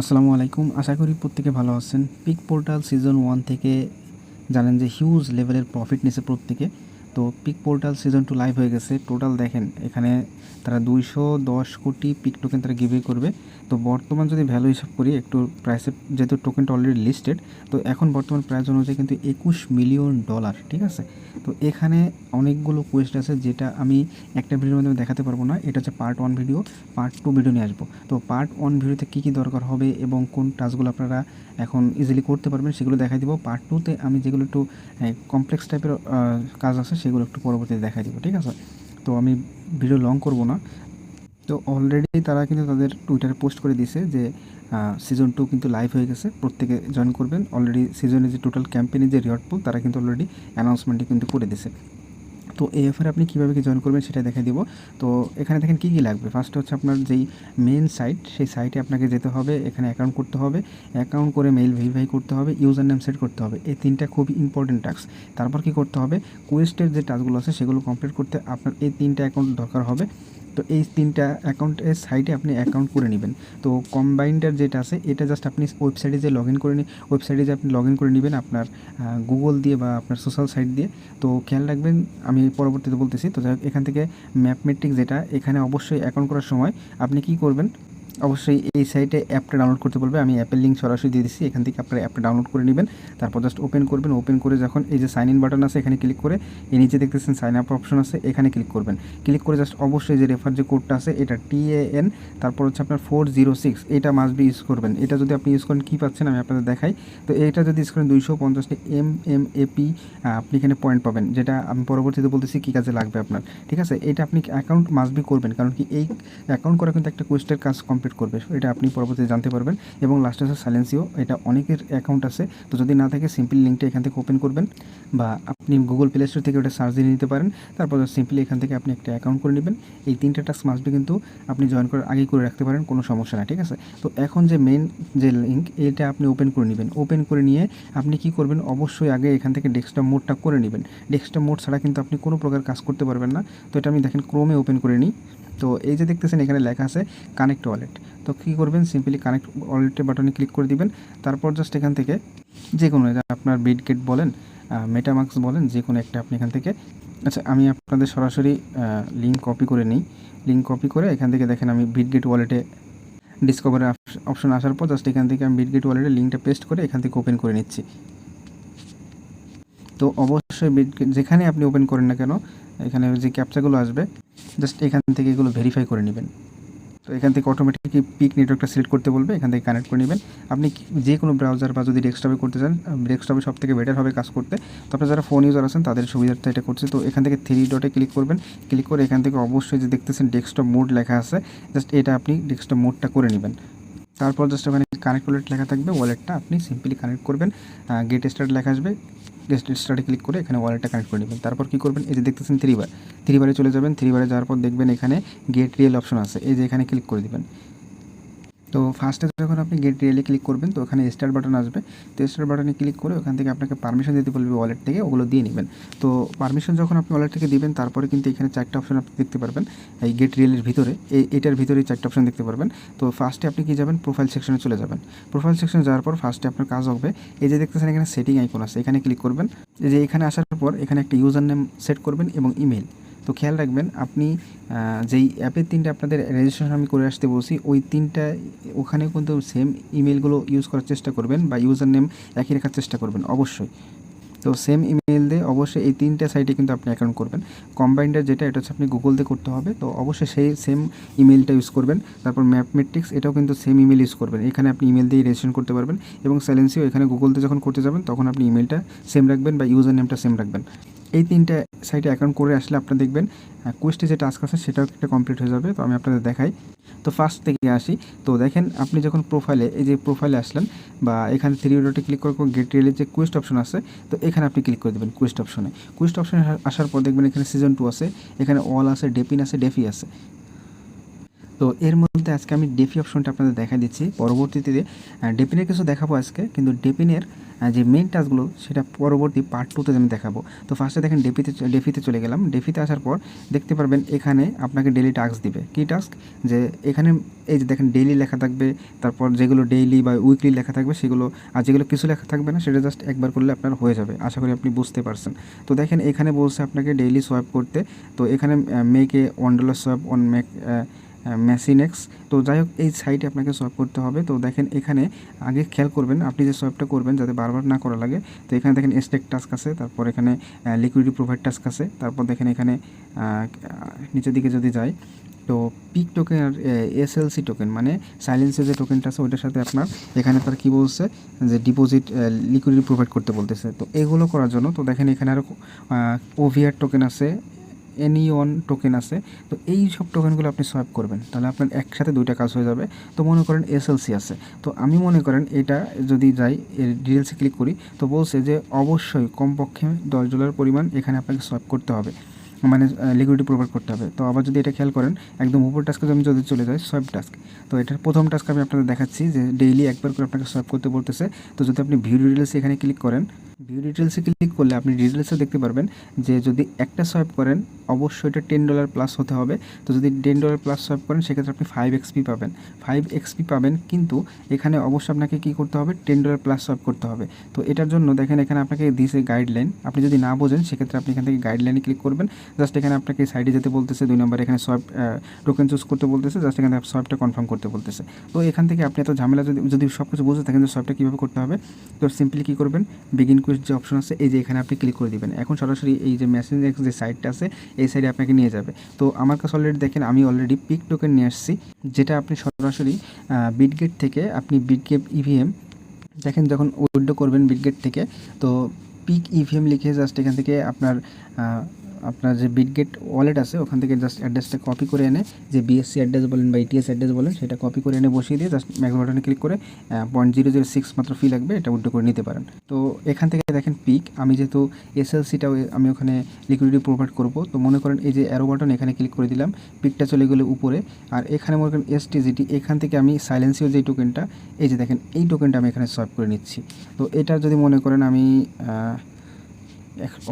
আসসালামু আলাইকুম। আশা করি প্রত্যেকে ভালো আছেন। পিক পোর্টাল সিজন ওয়ান থেকে জানেন যে হিউজ লেভেলের প্রফিট নিছে প্রত্যেকে। তো peak portal season two live হয়ে গেছে। টোটাল দেখেন, এখানে তারা দুইশো দশ কোটি পিক টোকেন তারা গিভে করবে। তো বর্তমান যদি ভ্যালু হিসাব করি, একটু প্রাইসের যেহেতু টোকেনটা অলরেডি লিস্টেড তো এখন বর্তমান প্রাইস অনুযায়ী কিন্তু একুশ মিলিয়ন ডলার ঠিক আছে? তো এখানে অনেকগুলো কোয়েস্ট আছে যেটা আমি একটা ভিডিওর মাধ্যমে দেখাতে পারব না। এটা হচ্ছে part one video part two video নিয়ে আসব। তো পার্ট ওয়ান ভিডিওতে কী কী দরকার হবে এবং কোন টাস্কগুলো আপনারা এখন ইজিলি করতে পারবেন, সেগুলো দেখাই দিব। পার্ট টুতে আমি যেগুলো একটু কমপ্লেক্স টাইপের কাজ আছে সেগুলো একটু পরবর্তীতে দেখাই দিব, ঠিক আছে? তো আমি ভিডিও লং করব না। তো অলরেডি তারা কিন্তু তাদের টুইটারে পোস্ট করে দিয়েছে যে সিজন টু কিন্তু লাইভ হয়ে গেছে, প্রত্যেকে জয়েন করবেন। অলরেডি সিজনে যে টোটাল ক্যাম্পেনের যে রিওয়ার্ড পুল তারা কিন্তু অলরেডি অ্যানাউন্সমেন্টটি কিন্তু করে দিয়েছে। তো এই অফারে আপনি কীভাবে কি জয়েন করবেন সেটা দেখে দিব। তো এখানে দেখেন কী কী লাগবে? ফার্স্ট হচ্ছে আপনার যেই মেন সাইট সেই সাইটে আপনাকে যেতে হবে, এখানে অ্যাকাউন্ট করতে হবে অ্যাকাউন্ট করে মেইল ভেরিফাই করতে হবে ইউজার নেম সেট করতে হবে। এই তিনটা খুবই ইম্পর্টেন্ট টাস্ক তারপর কি করতে হবে? কোয়েস্টের যে টাস্কগুলো আছে সেগুলো কমপ্লিট করতে আপনার এই তিনটা অ্যাকাউন্ট দরকার হবে। তো এই তিনটা অ্যাকাউন্টের সাইটে আপনি অ্যাকাউন্ট করে নেবেন। তো কম্বাইন্ডার যেটা আছে, এটা জাস্ট আপনি ওয়েবসাইটে যে লগ ইন করে নি ওয়েবসাইটে যে আপনি লগ ইন করে নেবেন আপনার গুগল দিয়ে বা আপনার সোশ্যাল সাইট দিয়ে। তো খেয়াল রাখবেন, আমি পরবর্তীতে বলতেছি, তো এখান থেকে ম্যাপমেট্রিক যেটা, এখানে অবশ্যই অ্যাকাউন্ট করার সময় আপনি কি করবেন অবশ্যই এই সাইটে অ্যাপটা ডাউনলোড করতে বলবে। আমি অ্যাপের লিঙ্ক সরাসরি দিয়ে দিচ্ছি। এখান থেকে আপনারা অ্যাপটা ডাউনলোড করে নেবেন। তারপর জাস্ট ওপেন করবেন। ওপেন করে যখন এই যে সাইন ইন বাটন আছে, এখানে ক্লিক করে এই নিচে দেখতেছেন সাইন আপ অপশন আছে, এখানে ক্লিক করবেন। ক্লিক করে জাস্ট অবশ্যই যে রেফার যে কোডটা আছে, এটা টিএএন তারপর হচ্ছে আপনার ফোর জিরো সিক্স এটা মাস্ট বি ইউজ করবেন। এটা যদি আপনি ইউজ করেন, কী পাচ্ছেন আমি আপনাদের দেখাই। তো এটা যদি ইউজ করেন, দুইশো পঞ্চাশটি এম এম এপি আপনি এখানে পয়েন্ট পাবেন, যেটা আমি পরবর্তীতে বলতেছি কী কাজে লাগবে আপনার। ঠিক আছে? এটা আপনি অ্যাকাউন্ট মাস্ট বি করবেন। কারণ কি এই অ্যাকাউন্ট করা কিন্তু একটা কোয়েস্টের কাজ কমপ্লিট করবে, এটা আপনি পরবর্তীতে জানতে পারবেন। এবং লাস্টে আছে সাইলেন্সিও এটা অনেকের অ্যাকাউন্ট আছে। তো যদি না থাকে সিম্পলি লিঙ্কটা এখান থেকে ওপেন করবেন বা আপনি গুগল প্লে স্টোর থেকে ওটা সার্চ দিয়ে নিতে পারেন। তারপর সিম্পলি এখান থেকে আপনি একটা অ্যাকাউন্ট করে নেবেন। এই তিনটা টাস্ক মাসবি কিন্তু আপনি জয়েন করার আগেই করে রাখতে পারেন, কোনো সমস্যা না ঠিক আছে? তো এখন যে মেন যে লিঙ্ক এটা আপনি ওপেন করে নেবেন। ওপেন করে নিয়ে আপনি কি করবেন? অবশ্যই আগে এখান থেকে ডেস্কটপ মোডটা করে নেবেন। ডেস্কটপ মোড ছাড়া কিন্তু আপনি কোনো প্রকার কাজ করতে পারবেন না। তো এটা আমি দেখেন ক্রোমে ওপেন করে নিই। তো এই যে দেখতেছেন, এখানে লেখা আছে কানেক্ট ওয়ালেট তো কী করবেন? সিম্পলি কানেক্ট ওয়ালেটের বাটনে ক্লিক করে দিবেন। তারপর জাস্ট এখান থেকে যে কোনো আপনার বিটগেট বলেন মেটামাক্স বলেন যে কোনো একটা আপনি এখান থেকে আচ্ছা আমি আপনাদের সরাসরি লিঙ্ক কপি করে নিই। লিঙ্ক কপি করে এখান থেকে দেখেন আমি বিটগেট ওয়ালেটে ডিসকভারের অপশন আসার পর জাস্ট এখান থেকে আমি বিটগেট ওয়ালেটের লিঙ্কটা পেস্ট করে এখান থেকে ওপেন করে নিচ্ছি। তো অবশ্যই বিটগেট যেখানে আপনি ওপেন করেন না কেন, এখানে যে ক্যাপচাগুলো আসবে জাস্ট এখান থেকে এগুলো ভেরিফাই করে নেবেন। তো এখান থেকে অটোমেটিকলি পিক নেটওয়ার্কটা সিলেক্ট করতে বলবে, এখান থেকে কানেক্ট করে নেবেন। আপনি যে কোনো ব্রাউজার বা যদি ডেস্কটপে করতে চান ডেস্কটপে সব থেকে বেটার হবে কাজ করতে। তো আপনার যারা ফোন ইউজার আছেন, তাদের সুবিধার্থে এটা করছে। তো এখান থেকে থ্রি ডটে ক্লিক করবেন। ক্লিক করে এখান থেকে অবশ্যই যে দেখতেছেন ডেস্কটপ মোড লেখা আছে জাস্ট এটা আপনি ডেস্কটপ মোডটা করে নেবেন। তারপর জাস্ট ওখানে কানেক্ট ওয়ালেট লেখা থাকবে ওয়ালেটটা আপনি সিম্পলি কানেক্ট করবেন গেট স্টার্ট লেখা আসবে গেট স্টার্টে ক্লিক করে এখানে ওয়ালেটটা কানেক্ট করে নেবেন। তারপর কী করবেন? এই যে দেখতেছেন থ্রিবার থ্রিবারে চলে যাবেন থ্রিবারে যাওয়ার পর দেখবেন এখানে গেট রিয়েল অপশন আছে, এই যে এখানে ক্লিক করে দেবেন। তো ফার্স্টে যখন আপনি গেট রিয়েলে ক্লিক করবেন, তো ওখানে স্টার্ট বাটন আসবে। তো স্টার্ট বাটনে ক্লিক করে ওখান থেকে আপনাকে পারমিশন দিতে বলবে ওয়ালেট থেকে, ওগুলো দিয়ে নেবেন। তো পারমিশন যখন আপনি ওয়ালেট থেকে দিবেন, তারপরে কিন্তু এখানে চারটা অপশন আপনি দেখতে পারবেন। এই গেট রিয়েলের ভিতরে, এই, এটার ভিতরে চারটা অপশন দেখতে পারবেন। তো ফার্স্টে আপনি কি যাবেন? প্রোফাইল সেকশনে চলে যাবেন। প্রোফাইল সেকশনে যাওয়ার পর ফার্স্টে আপনার কাজ হবে, এই যে দেখতেছেন এখানে সেটিং আইকন আছে, এখানে ক্লিক করবেন। যে এখানে আসার পর এখানে একটা ইউজার নেম সেট করবেন এবং ইমেল তো খেয়াল রাখবেন, আপনি যেই অ্যাপের তিনটা আপনাদের রেজিস্ট্রেশন আমি করে আসতে বলছি, ওই তিনটা ওখানে কিন্তু সেম ইমেলগুলো ইউজ করার চেষ্টা করবেন বা ইউজার নেম একই রাখার চেষ্টা করবেন, অবশ্যই। তো সেম ইমেল দিয়ে অবশ্যই এই তিনটা সাইটে কিন্তু আপনি অ্যাকাউন্ট করবেন। কম্বাইন্ডার যেটা, এটা হচ্ছে আপনি গুগল দিয়ে করতে হবে, তো অবশ্যই সেই সেম ইমেলটা ইউজ করবেন। তারপর ম্যাপমেট্রিক্স এটাও কিন্তু সেম ইমেল ইউজ করবেন। এখানে আপনি ইমেল দিয়ে রেজিস্ট্রেশন করতে পারবেন এবং স্যালেন্সিও এখানে গুগল দিয়ে যখন করতে যাবেন, তখন আপনি ইমেলটা সেম রাখবেন বা ইউজার নেমটা সেম রাখবেন। এই তিনটা সাইটে অ্যাকাউন্ট করে আসলে আপনারা দেখবেন কোয়েস্টে যে টাস্ক আছে সেটাও একটা কমপ্লিট হয়ে যাবে। তো আমি আপনাদের দেখাই। তো ফার্স্ট থেকে আসি। তো দেখেন, আপনি যখন প্রোফাইলে এই যে প্রোফাইলে আসলেন বা এখানে থ্রি ডটে ক্লিক করে গেট রিয়েলের যে কোয়েস্ট অপশন আছে, তো এখানে আপনি ক্লিক করে দেবেন কোয়েস্ট অপশনে কোয়েস্ট অপশনে আসার পর দেখবেন এখানে সিজন টু আছে, এখানে অল আছে ডেপিন আছে ডেফি আছে। তো এর মধ্যে আজকে আমি ডেফি অপশনটা আপনাদের দেখা দিচ্ছি। পরবর্তীতে ডেপিনের কিছু দেখাবো আজকে, কিন্তু ডেপিনের যে মেন টাস্কগুলো সেটা পরবর্তী পার্ট টুতে আমি দেখাবো। তো ফার্স্টে দেখেন ডেপিতে ডেফিতে চলে গেলাম। ডেফিতে আসার পর দেখতে পারবেন এখানে আপনাকে ডেলি টাস্ক দিবে। কী টাস্ক যে এখানে এই যে দেখেন ডেইলি লেখা থাকবে, তারপর যেগুলো ডেইলি বা উইকলি লেখা থাকবে সেগুলো, আর যেগুলো কিছু লেখা থাকবে না, সেটা জাস্ট একবার করলে আপনার হয়ে যাবে। আশা করি আপনি বুঝতে পারছেন। তো দেখেন এখানে বলছে আপনাকে ডেইলি সোয়াইপ করতে। তো এখানে মেকে one swipe on make machine x তো যাই হোক, এই সাইটে আপনাকে সোয়াইপ করতে হবে। তো দেখেন, এখানে আগে খেয়াল করবেন, আপনি যে সোয়াইপটা করবেন যাতে বারবার না করা লাগে, তো এখানে দেখেন স্টেক টাস্ক আছে, তারপর এখানে লিকুইডিটি প্রোভাইড টাস্ক আছে, তারপর দেখেন এখানে নিচের দিকে যদি যাই, তো পিক টোকেন আর এসএলসি টোকেন মানে সাইলেন্সের যে টোকেনটা আছে, ওইটার সাথে আপনার এখানে তার কি বলছে, যে ডিপোজিট লিকুইডিটি প্রোভাইড করতে বলতেছে। তো এগুলো করার জন্য, তো দেখেন এখানে আরও ওভিআর টোকেন আছে এনি ওয়ান টোকেন আছে, তো এই সব টোকেনগুলো আপনি সোয়াইপ করবেন। তাহলে আপনার একসাথে দুইটা কাজ হয়ে যাবে। তো মনে করেন এসএলসি আছে। তো আমি মনে করেন এটা যদি যাই, এর ডিটেলসে ক্লিক করি, তো বলছে যে অবশ্যই কমপক্ষে দশ ডলার পরিমাণ এখানে আপনাকে সোয়াইপ করতে হবে। মানে লিকুইডিটি প্রোভাইড করতে হবে। তো আবার যদি এটা খেয়াল করেন, একদম উপর টাস্কে আমি যদি চলে যাই সোয়াইপ টাস্ক তো এটার প্রথম টাস্ক আমি আপনাদের দেখাচ্ছি যে ডেইলি একবার করে আপনাকে সোয়াইপ করতে বলতেছে। তো যদি আপনি ভিউ ডিটেলসে এখানে ক্লিক করেন ভিউ ডিটেলসে ক্লিক করলে আপনি ডিটেলসে দেখতে পারবেন যে যদি একটা সোয়াইপ করেন, অবশ্যই এটা টেন ডলার প্লাস হতে হবে। তো যদি টেন ডলার প্লাস সোয়াইপ করেন, সেক্ষেত্রে আপনি ফাইভ এক্সপি পাবেন। ফাইভ এক্সপি পাবেন কিন্তু এখানে অবশ্যই আপনাকে কী করতে হবে? টেন ডলার প্লাস সোয়াইপ করতে হবে। তো এটার জন্য দেখেন এখানে আপনাকে দিয়েছে গাইডলাইন আপনি যদি না বোঝেন, সেক্ষেত্রে আপনি এখান থেকে গাইডলাইনে ক্লিক করবেন। জাস্ট এখানে আপনাকে সাইডে যেতে বলতেছে, দুই নম্বর এখানে সোয়াইপ টোকেন চুজ করতে বলতেছে জাস্ট এখানে সোয়াইপটা কনফার্ম করতে বলতেছে। তো এখান থেকে আপনি এত ঝামেলা যদি যদি সব কিছু বুঝে থাকেন যে সোয়াইপটা কীভাবে করতে হবে, তো সিম্পলি কী করবেন? বিগিন কুইজ যে অপশন আছে, এই যে এখানে আপনি ক্লিক করে দেবেন। এখন সরাসরি এই যে মেসেঞ্জ যে সাইটটা আছে, এই সাইডে আপনাকে নিয়ে যাবে। তো আমার কাছে অলরেডি দেখেন, আমি অলরেডি পিক টোকেন নিয়ে আসছি, যেটা আপনি সরাসরি বিটগেট থেকে আপনি বিটগেট ইভিএম দেখেন যখন উইড্রো করবেন বিটগেট থেকে, তো পিক ইভিএম লিখে জাস্ট এখান থেকে আপনার আপনার যে বিটগেট ওয়ালেট আছে, ওখান থেকে জাস্ট অ্যাড্রেসটা কপি করে এনে, যে বিএসসি অ্যাড্রেস বলেন বা ইটিএস অ্যাড্রেস বলেন, সেটা কপি করে এনে বসিয়ে দিয়ে জাস্ট ম্যাক্স বাটনে ক্লিক করে পয়েন্ট জিরো জিরো সিক্স মাত্র ফি লাগবে, এটা উইড্রো করে নিতে পারেন। তো এখান থেকে দেখেন পিক আমি যেহেতু এসএলসিটাও আমি ওখানে লিকুইডিটি প্রোভাইড করব, তো মনে করেন এই যে অ্যারো বাটন এখানে ক্লিক করে দিলাম পিকটা চলে গেলো উপরে, আর এখানে মনে করেন এসটিজিটি এখান থেকে আমি সাইলেন্সিও যে টোকেনটা এই যে দেখেন, এই টোকেনটা আমি এখানে সোয়াইপ করে নিচ্ছি। তো এটা যদি মনে করেন আমি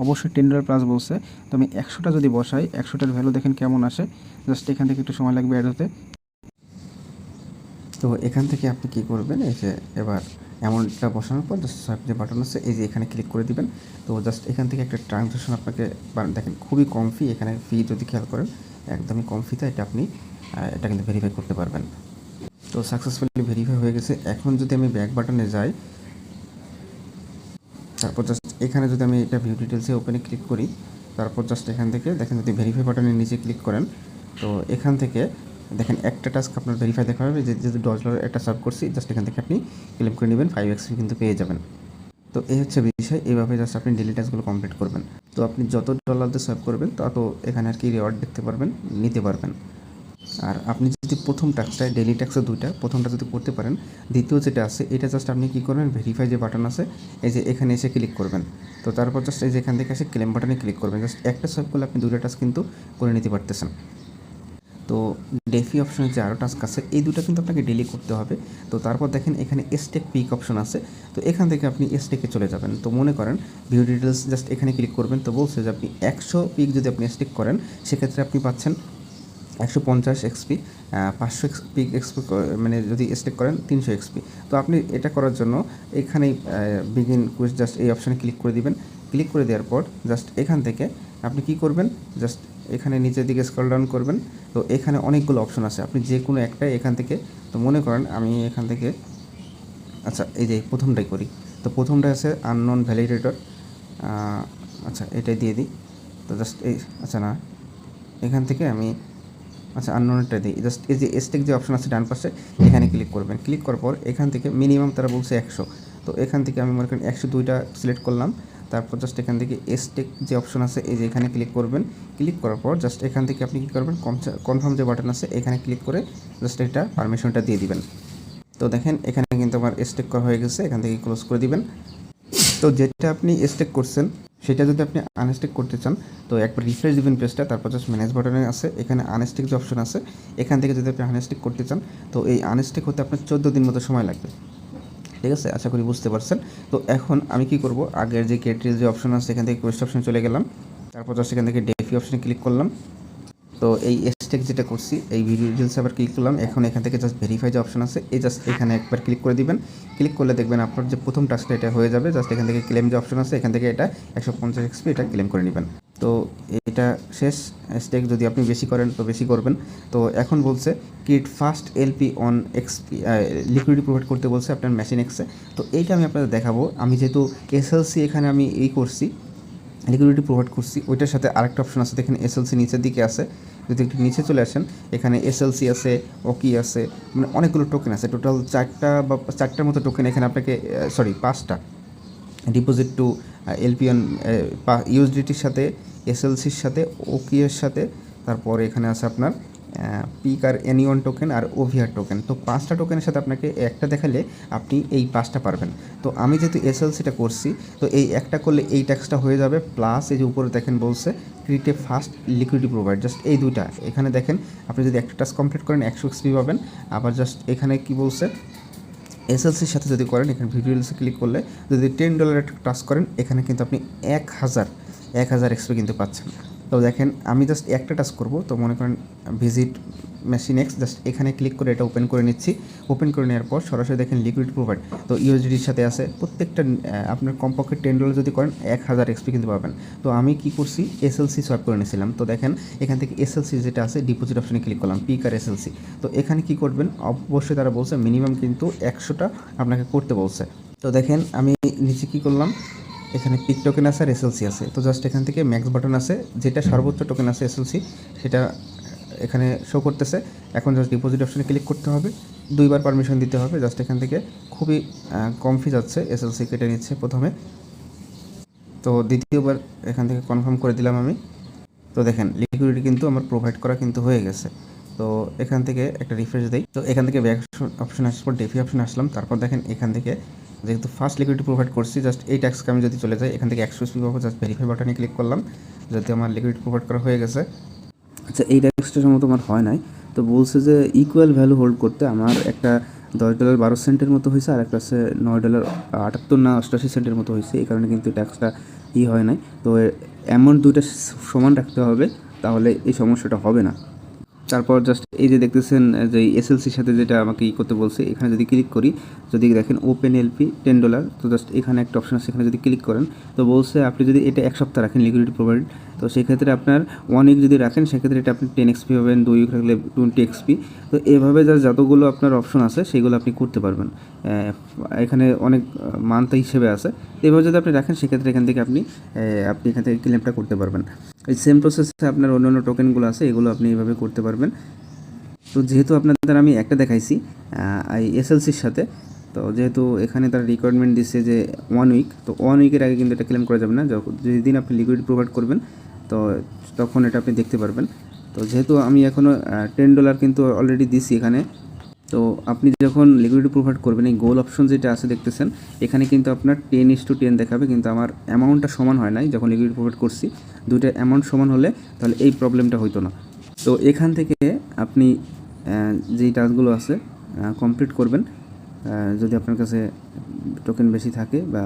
অবশ্যই টেন ডলার প্লাস বলছে। তো আমি একশোটা যদি বসাই, একশোটার ভ্যালু দেখেন কেমন আসে। জাস্ট এখান থেকে একটু সময় লাগবে অ্যাড হতে। তো এখান থেকে আপনি কি করবেন, এই যে এবার অ্যামাউন্টটা বসানোর পর জাস্ট সোয়াইপ যে বাটন আছে, এই যে এখানে ক্লিক করে দিবেন। তো জাস্ট এখান থেকে একটা ট্রানজ্যাকশন আপনাকে দেখেন খুবই কম ফি এখানে ফি যদি খেয়াল করেন, একদমই কম ফিতে এটা আপনি এটা কিন্তু ভেরিফাই করতে পারবেন। তো সাকসেসফুলি ভেরিফাই হয়ে গেছে। এখন যদি আমি ব্যাক বাটনে যাই তারপর জাস্ট এখানে যদি আমি এটা ভিউ ডিটেলসে ওপেনে ক্লিক করি, তারপর জাস্ট এখান থেকে দেখেন যদি ভেরিফাই বাটনের নিচে ক্লিক করেন, তো এখান থেকে দেখেন একটা টাস্ক আপনার ভেরিফাই দেখা হবে, যে যেহেতু দশ ডলার একটা সার্ভ করছি জাস্ট এখান থেকে আপনি ক্লেম করে নেবেন ফাইভ এক্সপি কিন্তু পেয়ে যাবেন। তো এই হচ্ছে বিষয় এইভাবে জাস্ট আপনি ডেলি টাস্কগুলো কমপ্লিট করবেন। তো আপনি যত ডলার দিয়ে সার্ভ করবেন, তত এখানে আর কি রিওয়ার্ড দেখতে পারবেন, নিতে পারবেন। আর আপনি যদি প্রথম টাস্কটা ডেলি ট্যাক্সে দুইটা, প্রথমটা যদি করতে পারেন, দ্বিতীয় যেটা আছে, এটা জাস্ট আপনি কী করবেন ভেরিফাই যে বাটন আছে, এই যে এখানে এসে ক্লিক করবেন। তো তারপর জাস্ট এই যে এখান থেকে এসে ক্লেম বাটনে ক্লিক করবেন। জাস্ট একটা সার্ভ করলে আপনি দুইটা টাস্ক কিন্তু করে নিতে পারতেছেন। তো ডেফি অপশনে যে আরও টাস্ক আছে, এই দুটো কিন্তু আপনাকে ডেলি করতে হবে। তো তারপর দেখেন এখানে এসটেক পিক অপশন আছে। তো এখান থেকে আপনি এসটেকে চলে যাবেন। তো মনে করেন ভিউ ডিটেলস জাস্ট এখানে ক্লিক করবেন। তো বলছে যে আপনি একশো পিক যদি আপনি স্টেক করেন, সেক্ষেত্রে আপনি পাচ্ছেন একশো পঞ্চাশ এক্সপি পাঁচশো পিক এক্সপি মানে যদি স্টেক করেন তিনশো এক্সপি তো আপনি এটা করার জন্য এখানেই বিগিন কুইজ জাস্ট এই অপশানে ক্লিক করে দিবেন। ক্লিক করে দেওয়ার পর জাস্ট এখান থেকে আপনি কি করবেন? জাস্ট এখানে নিচের দিকে স্ক্রল ডাউন করবেন। তো এখানে অনেকগুলো অপশন আছে। আপনি যে কোনো একটাই এখান থেকে, তো মনে করেন আমি এখান থেকে আচ্ছা এই যে প্রথমটাই করি। তো প্রথমটা আছে আননোন ভ্যালিডেটর আচ্ছা এটাই দিয়ে দিই। তো জাস্ট এই আচ্ছা না, এখান থেকে আমি আচ্ছা আননোনটা দিই জাস্ট এই যে এসটেক যে অপশন আছে ডান পাশে, এখানে ক্লিক করবেন। ক্লিক করার পর এখান থেকে মিনিমাম তারা বলছে একশো। তো এখান থেকে আমি মনে করেন একশো দুইটা সিলেক্ট করলাম। তারপর জাস্ট এখান থেকে এসটেক যে অপশন আছে, এই যে এখানে ক্লিক করবেন। ক্লিক করার পর জাস্ট এখান থেকে আপনি কী করবেন? কনফার্ম যে বাটন আছে, এখানে ক্লিক করে জাস্ট এটা পারমিশনটা দিয়ে দিবেন। তো দেখেন, এখানে কিন্তু আমার স্টেক করা হয়ে গেছে। এখান থেকে ক্লোজ করে দিবেন। তো যেটা আপনি স্টেক করছেন, সেটা যদি আপনি আনস্টেক করতে চান, তো একবার রিফ্রেশ দিবেন পেজটা তারপর জাস্ট ম্যানেজ বাটনে আছে, এখানে আনস্টেক যে অপশন আছে, এখান থেকে যদি আপনি আনস্টেক করতে চান, তো এই আনস্টেক হতে আপনার চোদ্দ দিন মতো সময় লাগবে। ঠিক আছে? আশা করি বুঝতে পারছেন। তো এখন আমি কি করব? আগের যে কেটরিজ যে অপশন আছে এখান থেকে কোয়েস্ট অপশন চলে গেলাম। তারপর জাস্ট এখান থেকে ডেফি অপশনে ক্লিক করলাম। তো এই স্টেক যেটা করছি, এই ভিডিও ডিটেলস আবার ক্লিক করলাম। এখন এখান থেকে জাস্ট ভেরিফাই যে অপশন আছে, এই জাস্ট এখানে একবার ক্লিক করে দিবেন। ক্লিক করলে দেখবেন আপনার যে প্রথম টাস্কটা এটা হয়ে যাবে। জাস্ট এখান থেকে ক্লেম যে অপশন আছে, এখান থেকে এটা একশো পঞ্চাশ এক্সপি এটা ক্লেম করে নেবেন। তো এটা শেষ স্টেক যদি আপনি বেশি করেন, তো বেশি করবেন। তো এখন বলছে kit fast LP on XP liquidity provide করতে বলছে আপনার মেশিন এক্সে তো এইটা আমি আপনাদের দেখাবো। আমি যেহেতু এসএলসি এখানে আমি এই করছি লিকুইডিটি প্রোভাইড করছি, ওইটার সাথে আরেকটা অপশন আছে, দেখেন এসএলসি নিচের দিকে আছে, যদি একটু নিচে চলে আসেন, এখানে এসএলসি আছে ওকি আছে মানে অনেকগুলো টোকেন আছে টোটাল চারটা বা চারটার মতো টোকেন এখানে আপনাকে সরি পাঁচটা। ডিপোজিট টু এলপিএন ইউএসডিটির সাথে এসএলসির সাথে ওকিয়ের সাথে, তারপরে এখানে আছে আপনার পিক আর এনিওয়ান টোকেন আর ওভিআর টোকেন তো পাঁচটা টোকেনের সাথে আপনাকে একটা দেখালে আপনি এই পাঁচটা পারবেন। তো আমি যেহেতু এসএলসিটা করছি, তো এই একটা করলে এই ট্যাক্সটা হয়ে যাবে। প্লাস এই যে উপরে দেখেন বলছে ক্রিয়েটে ফার্স্ট লিকুইডিটি প্রোভাইড জাস্ট এই দুইটা। এখানে দেখেন, আপনি যদি একটা টাস্ক কমপ্লিট করেন, একশো এক্সপি পাবেন। আবার জাস্ট এখানে কি বলছে এসএলসির সাথে যদি করেন, এখানে ভিডিওসে ক্লিক করলে যদি টেন ডলারের টাস্ক করেন, এখানে কিন্তু আপনি এক হাজার এক হাজার এক্সপি কিন্তু পাচ্ছেন। তো দেখেন, আমি জাস্ট একটা টাস্ক করব। তো মনে করেন ভিজিট মেশিন এক্স জাস্ট এখানে ক্লিক করে এটা ওপেন করে নিচ্ছি। ওপেন করে নেওয়ার পর সরাসরি দেখেন লিকুইড প্রোভাইড তো ইউএসডির সাথে আছে। প্রত্যেকটা আপনার কমপক্ষে টেন ডলার যদি করেন, এক হাজার এক্সপি কিন্তু পাবেন। তো আমি কি করছি? এসএলসি সোয়াইপ করে নিয়েছিলাম। তো দেখেন, এখান থেকে এসএলসি যেটা আছে ডিপোজিট অপশানে ক্লিক করলাম পিক আর এসএলসি তো এখানে কি করবেন? অবশ্যই তারা বলছে মিনিমাম কিন্তু একশোটা আপনাকে করতে বলছে। তো দেখেন, আমি নিচে কি করলাম? এখানে পিক টোকেন আছে আর এসএলসি আছে। তো জাস্ট এখান থেকে ম্যাক্স বাটন আছে। যেটা সর্বোচ্চ টোকেন আছে এসএলসি সেটা এখানে শো করতেছে। এখন জাস্ট ডিপোজিট অপশানে ক্লিক করতে হবে। দুইবার পারমিশন দিতে হবে। জাস্ট এখান থেকে খুবই কম ফি যাচ্ছে এসএলসি কেটে নিচ্ছে প্রথমে। তো দ্বিতীয়বার এখান থেকে কনফার্ম করে দিলাম আমি। তো দেখেন লিকুইডিটি কিন্তু আমার প্রোভাইড করা কিন্তু হয়ে গেছে। তো এখান থেকে একটা রিফ্রেশ দেই। তো এখান থেকে ব্যাক অপশন আসার পর ডেফি অপশন আসলাম। তারপর দেখেন এখান থেকে যেহেতু ফার্স্ট লিকুইডিটি প্রোভাইড করছি জাস্ট এই ট্যাক্সকে আমি যদি চলে যাই, এখান থেকে একশো পাবো জাস্ট ভেরিফাই বাটনে ক্লিক করলাম যাতে আমার লিকুইডিটি প্রোভাইড করা হয়ে গেছে। আচ্ছা এই ট্যাক্সটা সম্ভবত আমার হয় নাই, তো বলছে যে ইকুয়াল ভ্যালু হোল্ড করতে আমার একটা দশ ডলার বারো সেন্টের মতো হয়েছে, আর একটা আছে নয় ডলার আটাত্তর না অষ্টাশি সেন্টের মতো হয়েছে, এই কারণে কিন্তু ট্যাক্সটা ই হয় নাই। তো অ্যামাউন্ট দুইটা সমান রাখতে হবে, তাহলে এই সমস্যাটা হবে না। তারপর জাস্ট এই যে দেখতেছেন যে এসএলসির সাথে যেটা আমাকে ই করতে বলছে, এখানে যদি ক্লিক করি, যদি দেখেন ওপেন এলপি টেন ডলার তো জাস্ট এখানে একটা অপশন আছে, এখানে যদি ক্লিক করেন, তো বলছে আপনি যদি এটা এক সপ্তাহ রাখেন লিকুইডিটি প্রোভাইড তো সেক্ষেত্রে আপনার ওয়ান উইক যদি রাখেন, সেক্ষেত্রে এটা আপনি টেন এক্সপি পাবেন, দুই উইক রাখলে টোয়েন্টি এক্সপি তো এভাবে যা যতগুলো আপনার অপশন আছে, সেগুলো আপনি করতে পারবেন। এখানে অনেক মান্থ হিসেবে আছে। তো এভাবে যদি আপনি রাখেন, সেক্ষেত্রে এখান থেকে আপনি আপনি এখান থেকে ক্লেমটা করতে পারবেন। এই সেম প্রসেসে আপনার অন্য অন্য টোকেনগুলো আছে, এগুলো আপনি এইভাবে করতে পারবেন। তো যেহেতু আপনাদের আমি একটা দেখাইছি এসএলসির সাথে, তো যেহেতু এখানে তার রিকোয়ারমেন্ট দিচ্ছে যে ওয়ান উইক তো ওয়ান উইকের আগে কিন্তু এটা ক্লেম করা যাবে না। যেদিন আপনি লিকুইড প্রোভাইড করবেন তো তখন এটা আপনি দেখতে পারবেন। তো যেহেতু আমি এখনও টেন ডলার কিন্তু অলরেডি দিছি এখানে, তো আপনি যখন লিকুইডিটি প্রোভাইড করবেন, এই গোল অপশন যেটা আছে দেখতেছেন, এখানে কিন্তু আপনার টেন ইস টু টেন দেখাবে, কিন্তু আমার অ্যামাউন্টটা সমান হয় নাই যখন লিকুইডিটি প্রোভাইড করছি। দুইটা অ্যামাউন্ট সমান হলে তাহলে এই প্রবলেমটা হইতো না। তো এখান থেকে আপনি যেই টাস্কগুলো আছে কমপ্লিট করবেন। যদি আপনার কাছে টোকেন বেশি থাকে বা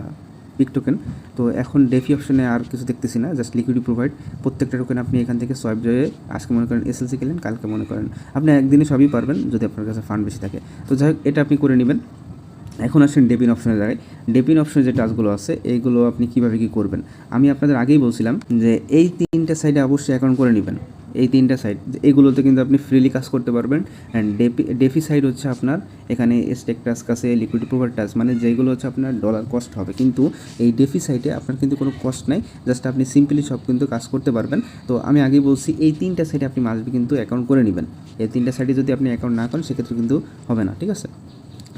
পিক টোকেন তো এখন ডেফি অপশনে আর কিছু দেখতেছি না জাস্ট লিকুইডি প্রোভাইড প্রত্যেকটা টোকেন আপনি এখান থেকে সোয়াইপ জয়ে আজকে মনে করেন এসএলসি খেলেন কালকে মনে করেন। আপনি একদিনে সবই পারবেন যদি আপনার কাছে ফান্ড বেশি থাকে। তো যাই হোক, এটা আপনি করে নেবেন। এখন আসেন ডেপিন অপশনের জায়গায় ডেপিন অপশনে যে টাস্কগুলো আছে এইগুলো আপনি কীভাবে কী করবেন? আমি আপনাদের আগেই বলছিলাম যে এই তিনটা সাইডে অবশ্যই অ্যাকাউন্ট করে নেবেন। এই তিনটা সাইড এগুলোতে কিন্তু আপনি ফ্রিলি কাজ করতে পারবেন। অ্যান্ড ডেপি ডেফি সাইড হচ্ছে আপনার, এখানে স্টেক টাস্ক আছে লিকুইড প্রোভার টাস্ক মানে যেগুলো হচ্ছে আপনার ডলার কস্ট হবে। কিন্তু এই ডেফি সাইডে আপনার কিন্তু কোনো কস্ট নাই জাস্ট আপনি সিম্পলি সব কিন্তু কাজ করতে পারবেন। তো আমি আগেই বলছি, এই তিনটা সাইডে আপনি মাসবি কিন্তু অ্যাকাউন্ট করে নেবেন। এই তিনটা সাইডে যদি আপনি অ্যাকাউন্ট না করেন, সেক্ষেত্রে কিন্তু হবে না, ঠিক আছে?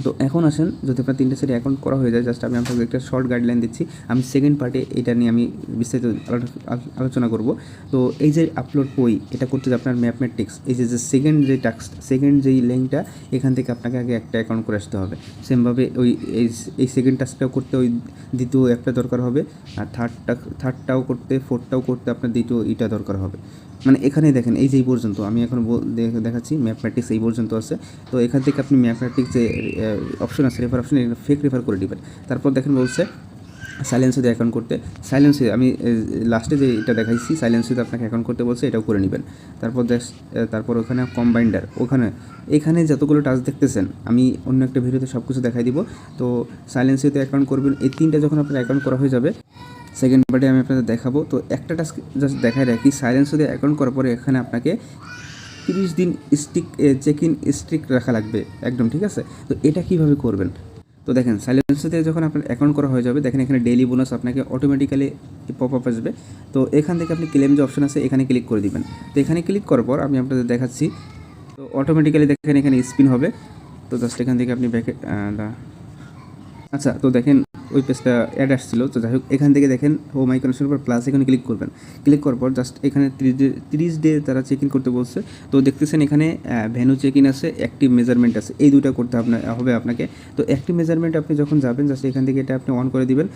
তো এখন আসেন, যদি আপনার তিনটে সাইডে অ্যাকাউন্ট করা হয়ে যায় জাস্ট আমি আপনাকে একটা শর্ট গাইডলাইন দিচ্ছি। আমি সেকেন্ড পার্টে এটা নিয়ে আমি বিস্তারিত আলো- আলো- আলোচনা করব। তো এই যে আপলোড বই, এটা করতে যে আপনার ম্যাথমেটিক্স এই যে যে সেকেন্ড যে টাস্ক সেকেন্ড যেই লিঙ্কটা এখান থেকে আপনাকে আগে একটা অ্যাকাউন্ট করে আসতে হবে। সেমভাবে ওই, এই সেকেন্ড টাস্কটাও করতে ওই দ্বিতীয় একটা দরকার হবে, আর থার্ডটা থার্ডটাও করতে ফোর্থটাও করতে আপনার দ্বিতীয় ইটা দরকার হবে। মানে এখানে দেখেন, এই যে এই পর্যন্ত, আমি এখন দেখাচ্ছি ম্যাথমেটিক্স এই পর্যন্ত আছে। তো এখান থেকে আপনি ম্যাপ ম্যাথমেটিক্স যে অপশন আছে রেফার অপশন ফেক রেফার করে দিবেন। তারপর দেখেন বলছে সাইলেন্সে দিয়ে অ্যাকাউন্ট করতে। সাইলেন্সে আমি লাস্টে যে এটা দেখাইছি সাইলেন্সে আপনাকে অ্যাকাউন্ট করতে বলছে, এটাও করে নেবেন। তারপর দেখ তারপর ওখানে কম্বাইন্ডার ওখানে, এখানে যতগুলো টাচ দেখতেছেন, আমি অন্য একটা ভিডিওতে সব কিছু দেখাই দিব। তো সাইলেন্সিতে অ্যাকাউন্ট করবেন, এই তিনটা যখন আপনার অ্যাকাউন্ট করা হয়ে যাবে সেকেন্ড পার্টে আমি আপনাদের দেখাবো। তো একটা টাস্ক জাস্ট দেখাই রাখি। সাইলেন্স দিয়ে অ্যাকাউন্ট করার পরে এখানে আপনাকে তিরিশ দিন স্টিক চেক ইন স্ট্রিক রাখা লাগবে। একদম, ঠিক আছে? তো এটা কীভাবে করবেন? তো দেখেন সাইলেন্স সাইলেন্সতে যখন আপনার অ্যাকাউন্ট করা হয়ে যাবে, দেখেন এখানে ডেইলি বোনাস আপনাকে অটোমেটিক্যালি পপ আপ আসবে। তো এখান থেকে আপনি ক্লেম যে অপশন আছে, এখানে ক্লিক করে দিবেন। তো এখানে ক্লিক করার পর আমি আপনাদের দেখাচ্ছি। তো অটোমেটিক্যালি দেখেন এখানে স্পিন হবে। তো জাস্ট এখান থেকে আপনি ব্যাকে আচ্ছা তো দেখেন ওই পেজটা অ্যাড আসছিল। তো যাই হোক, এখান থেকে দেখেন হোম আইকনের উপর প্লাস এখানে ক্লিক করবেন। ক্লিক করার পর জাস্ট এখানে তিরিশ ডে তারা চেক ইন করতে বলছে। তো দেখতেছেন এখানে ভ্যানু চেক ইন আছে অ্যাক্টিভ মেজারমেন্ট আছে। এই দুটো করতে আপনার হবে আপনাকে। তো অ্যাক্টিভ মেজারমেন্ট আপনি যখন যাবেন জাস্ট এখান থেকে এটা আপনি অন করে দিবেন।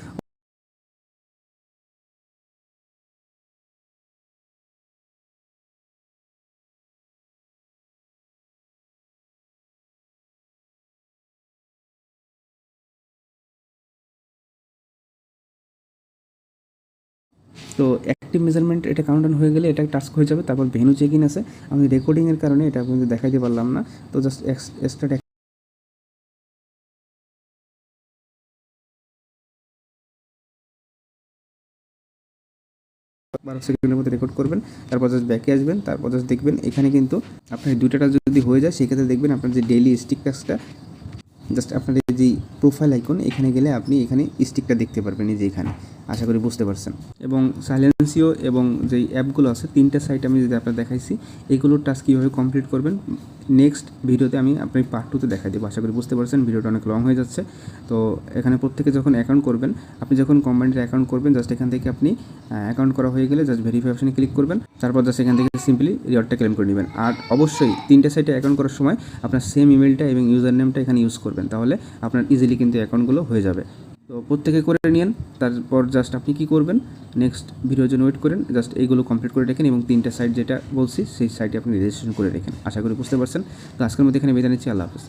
তো অ্যাক্টিভ মেজারমেন্ট এটা কাউন্ট ডাউন হয়ে গেলে এটা টাস্ক হয়ে যাবে, তারপর ভেনু চেক ইন আছে। আমি রেকর্ডিংয়ের কারণে এটা আপনাদের দেখাইতে পারলাম না। তো জাস্ট এক্সট্রা বারো সেকেন্ডের মধ্যে রেকর্ড করবেন, তারপর জাস্ট ব্যাকে আসবেন, তারপর জাস্ট দেখবেন, এখানে কিন্তু আপনার দুইটা যদি হয়ে যায়, সেক্ষেত্রে দেখবেন আপনার যে ডেইলি স্টিক টাস্কটা জাস্ট আপনার যে প্রোফাইল আইকন এখানে গেলে আপনি এখানে স্টিকটা দেখতে পারবেন এই যে এখানে। আশা করি বুঝতে পারছেন। এবং সাইলেন্সিও এবং যেই অ্যাপগুলো আছে, তিনটা সাইট আমি যদি আপনার দেখাইছি এইগুলোর টাস্ক কীভাবে কমপ্লিট করবেন, নেক্সট ভিডিওতে আমি আপনার পার্ট টুতে দেখাই দেবো। আশা করি বুঝতে পারছেন, ভিডিওটা অনেক লং হয়ে যাচ্ছে। তো এখানে প্রত্যেকে যখন অ্যাকাউন্ট করবেন, আপনি যখন কোম্পানির অ্যাকাউন্ট করবেন জাস্ট এখান থেকে আপনি অ্যাকাউন্ট করা হয়ে গেলে জাস্ট ভেরিফাই অপশনে ক্লিক করবেন। তারপর জাস্ট এখান থেকে সিম্পলি রিওয়ার্ডটা ক্লেম করে নেবেন। আর অবশ্যই তিনটে সাইটে অ্যাকাউন্ট করার সময় আপনার সেম ইমেলটা এবং ইউজার নেমটা এখানে ইউজ করবেন। তাহলে আপনার ইজিলি কিন্তু অ্যাকাউন্টগুলো হয়ে যাবে। তো প্রত্যেকে করে নিন তারপর জাস্ট আপনি কি করবেন নেক্সট ভিডিওর জন্য ওয়েট করেন জাস্ট এইগুলো কমপ্লিট করে রাখেন এবং তিনটা সাইট যেটা বলছি, সেই সাইটে আপনি রেজিস্ট্রেশন করে রাখেন। আশা করি বুঝতে পারছেন। তো আজকের মধ্যে এখানে বেঁধে নিচ্ছি, আল্লাহ হাফিজ।